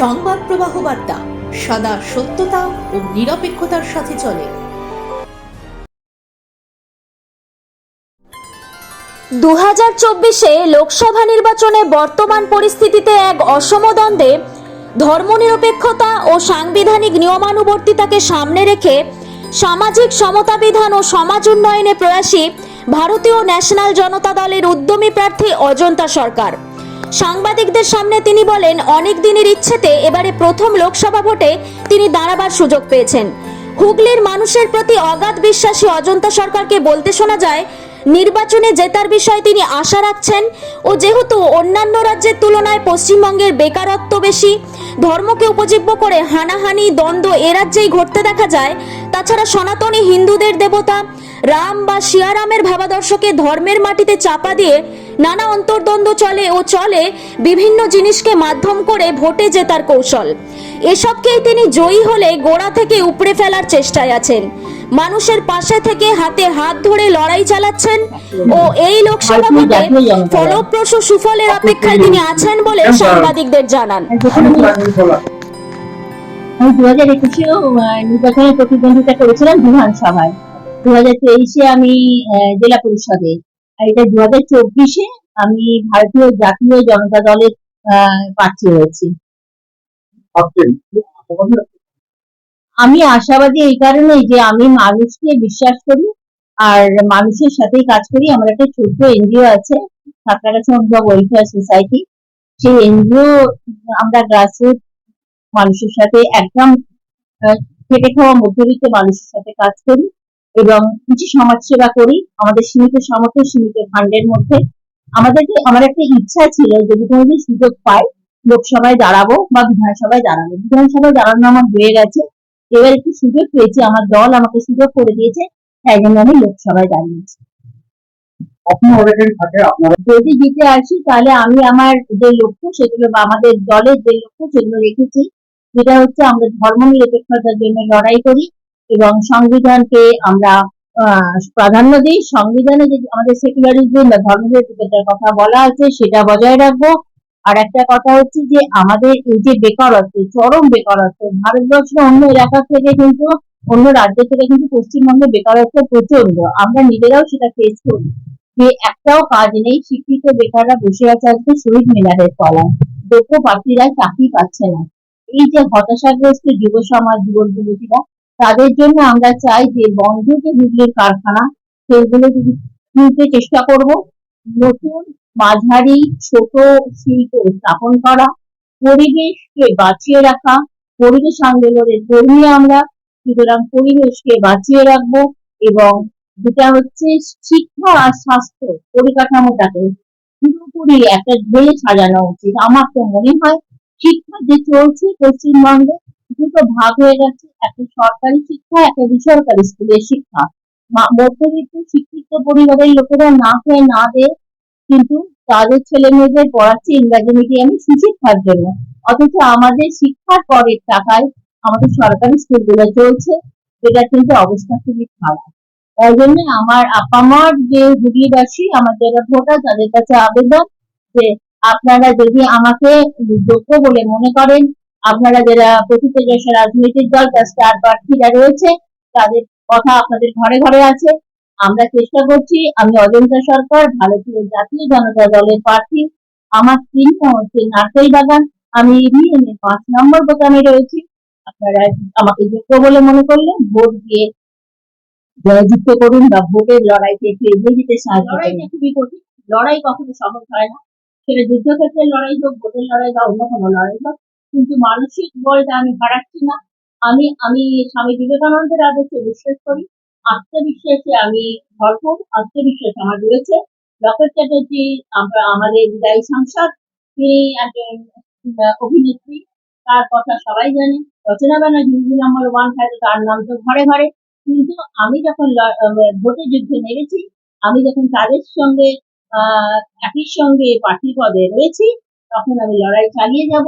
সংবাদ প্রবাহ বার্তা, সদা সত্যতা ও নিরপেক্ষতার সাথে চলে। দু হাজার চব্বিশে লোকসভা নির্বাচনে বর্তমান পরিস্থিতিতে এক অসম দ্বন্দ্বে ধর্মনিরপেক্ষতা ও সাংবিধানিক নিয়মানুবর্তিতাকে সামনে রেখে সামাজিক সমতা বিধান ও সমাজ উন্নয়নে প্রয়াসী ভারতীয় ন্যাশনাল জনতা দলের উদ্যমী প্রার্থী অজন্তা সরকার। সাংবাদিকদের সামনে তিনি বলেন, অনেক দিনের ইচ্ছেতে এবারে প্রথম লোকসভা ভোটে তিনি দাঁড়াবার সুযোগ পেয়েছেন। হুগলির মানুষের প্রতি অগাধ বিশ্বাসী অজন্তা সরকারকে বলতে শোনা যায়, নির্বাচনে জেতার বিষয়ে তিনি আশা রাখছেন ও যেহেতু অন্যান্য রাজ্যের তুলনায় পশ্চিমবঙ্গের বেকারত্ব বেশি, ধর্মকে উপজীব্য করে হানাহানি দ্বন্দ্ব এ রাজ্যেই ঘটতে দেখা যায়। তাছাড়া সনাতনী হিন্দুদের দেবতা রাম বা শিয়ারামের ভাবাদর্শকে ধর্মের মাটিতে চাপা দিয়ে নানা অন্তর্দ্বন্দ্ব চলে ও চলে বিভিন্ন জিনিসকে মাধ্যম করে ভোটে জেতার কৌশল। এসবকেই তিনি জয়ী হলে গোড়া থেকে উপড়ে ফেলার চেষ্টায় আছেন। মানুষের পাশে থেকে হাতে হাত ধরে লড়াই চালাচ্ছেন ও এই লোকসভা ভোটে ফলপ্রসূ সুফলের অপেক্ষায় তিনি আছেন বলে সাংবাদিকদের জানান। আমি দু হাজার একুশেও নির্বাচনে প্রতিদ্বন্দ্বিতা করেছিলাম বিধানসভায়। দু হাজার তেইশে আমি জেলা পরিষদে। আর এটা দু হাজার চব্বিশে আমি ভারতীয় জাতীয় জনতা দলের প্রার্থী হয়েছি। আমি আশাবাদী এই কারণেই যে আমি মানুষকে বিশ্বাস করি আর মানুষের সাথেই কাজ করি। আমার একটা ছোট্ট এনজিও আছে সাঁতরাগাছি ওয়েলফেয়ার সোসাইটি সেই এনজিও আমরা গ্রাসরুট মানুষের সাথে একদম খেটে খাওয়া মধ্যবিত্ত মানুষের সাথে কাজ করি। এবং কিছু সমাজ সেবা করি আমাদের সীমিত সামর্থ্য সীমিত ফান্ডের মধ্যে। আমাদেরকে আমার একটা ইচ্ছা ছিল যদি কোনোদিন সুযোগ পাই লোকসভায় দাঁড়াবো বা বিধানসভায় দাঁড়াবো। বিধানসভায় দাঁড়ানো আমার হয়ে গেছে। এবার একটু সুযোগ পেয়েছি আমার দল আমাকে সুযোগ করে দিয়েছে তাই জন্য আমি লোকসভায় দাঁড়িয়েছি। যদি জিতে আসি তাহলে আমি আমার যে লক্ষ্য সেগুলো বা আমাদের দলের যে লক্ষ্য সেগুলো রেখেছি। যেটা হচ্ছে আমরা ধর্ম নিরপেক্ষতার জন্য লড়াই করি এবং সংবিধানকে আমরা প্রাধান্য দিই। সংবিধানে যে আমাদের সেকুলারিজম বা ধর্ম নিরপেক্ষতার কথা বলা আছে, সেটা বজায় রাখব। আর একটা কথা হচ্ছে যে, আমাদের এই যে বেকারত্ব চরম বেকারত্ব, ভারতবর্ষের অন্য এলাকা থেকে কিন্তু, অন্য রাজ্য থেকে কিন্তু পশ্চিমবঙ্গে বেকারত্ব প্রচণ্ড আমরা নিজেরাও সেটা ফেস করি। যে একটাও কাজ নেই, শিক্ষিত বেকাররা বসে আছে আজকে শহীদ মিনারের তলায়। দক্ষ প্রার্থীরা চাকরি পাচ্ছে না। এই যে হতাশাগ্রস্ত যুব সমাজ যুবক যুবতীরা তাদের জন্য আমরা চাই যে বন্ধ যে হুগলির কারখানা, সেগুলো যদি খুলতে চেষ্টা করব। নতুন মাঝারি, ছোট শিল্প স্থাপন করা, পরিবেশকে বাঁচিয়ে রাখা, পরিবেশ আন্দোলনের কর্মী আমরা, সুতরাং পরিবেশকে বাঁচিয়ে রাখব এবং যেটা হচ্ছে শিক্ষা আর স্বাস্থ্য পরিকাঠামোটাকে পুরোপুরি একটা ঢেলে সাজানো উচিত। আমার তো মনে হয় শিক্ষা যে চলছে পশ্চিমবঙ্গে, দুটো ভাগ হয়ে গেছে। একটা সরকারি শিক্ষা, একটা বেসরকারি স্কুলের শিক্ষা। মধ্যবিত্ত শিক্ষিত পরিবারের লোকেরা না খেয়ে না দেয় কিন্তু তাদের ছেলে মেয়েদের পড়াচ্ছে ইংরাজি মিডিয়ামে সুশিক্ষার জন্য। অথচ আমাদের শিক্ষার পরের টাকায় আমাদের সরকারি স্কুলগুলো চলছে যেটা কিন্তু অবস্থা খুবই খারাপ। তাই জন্য আমার আপামার যে হুগলিবাসী, আমার যারা ভোটার, তাদের কাছে আবেদন যে আপনারা যদি আমাকে যোগ্য বলে মনে করেন আপনারা যারা প্রতিতেজস্ব রাজনৈতিক দল তার স্টার প্রার্থীরা রয়েছে, তাদের কথা আপনাদের ঘরে ঘরে আছে। আমরা চেষ্টা করছি, আমি অজন্তা সরকার, ভারতীয় জাতীয় জনতা দলের প্রার্থী। আমার চিহ্ন হচ্ছে নারকেল বাগান আমি ইভিএম পাঁচ নম্বর বোতামে রয়েছি। আপনারা আমাকে যোগ্য বলে মনে করলে ভোট দিয়ে জয়যুক্ত করুন বা ভোটের লড়াইতে একটু এগিয়ে যেতে সাহায্য করুন। খুবই কঠিন। লড়াই কখনো সহজ হয় না। সেটা যুদ্ধক্ষেত্রের লড়াই হোক, ভোটের লড়াই বা অন্য কোনো লড়াই হোক কিন্তু মানসিক বলটা আমি হারাচ্ছি না। আমি আমি স্বামী বিবেকানন্দের আদর্শে বিশ্বাস করি। আত্মবিশ্বাসে আমি ভরপুর। আত্মবিশ্বাস আমার রয়েছে। লকেট চ্যাটার্জি, আমরা, আমাদের বিদায়ী সাংসদ, তিনি একজন অভিনেত্রী। তার কথা সবাই জানে। রচনা ব্যানার্জি নাম্বার ওয়ান থাকে তার নাম তো ঘরে ঘরে। কিন্তু আমি যখন ভোটের যুদ্ধে নেমেছি, আমি যখন তাদের সঙ্গে একই সঙ্গে প্রার্থী পদে রয়েছি, তখন আমি লড়াই চালিয়ে যাব।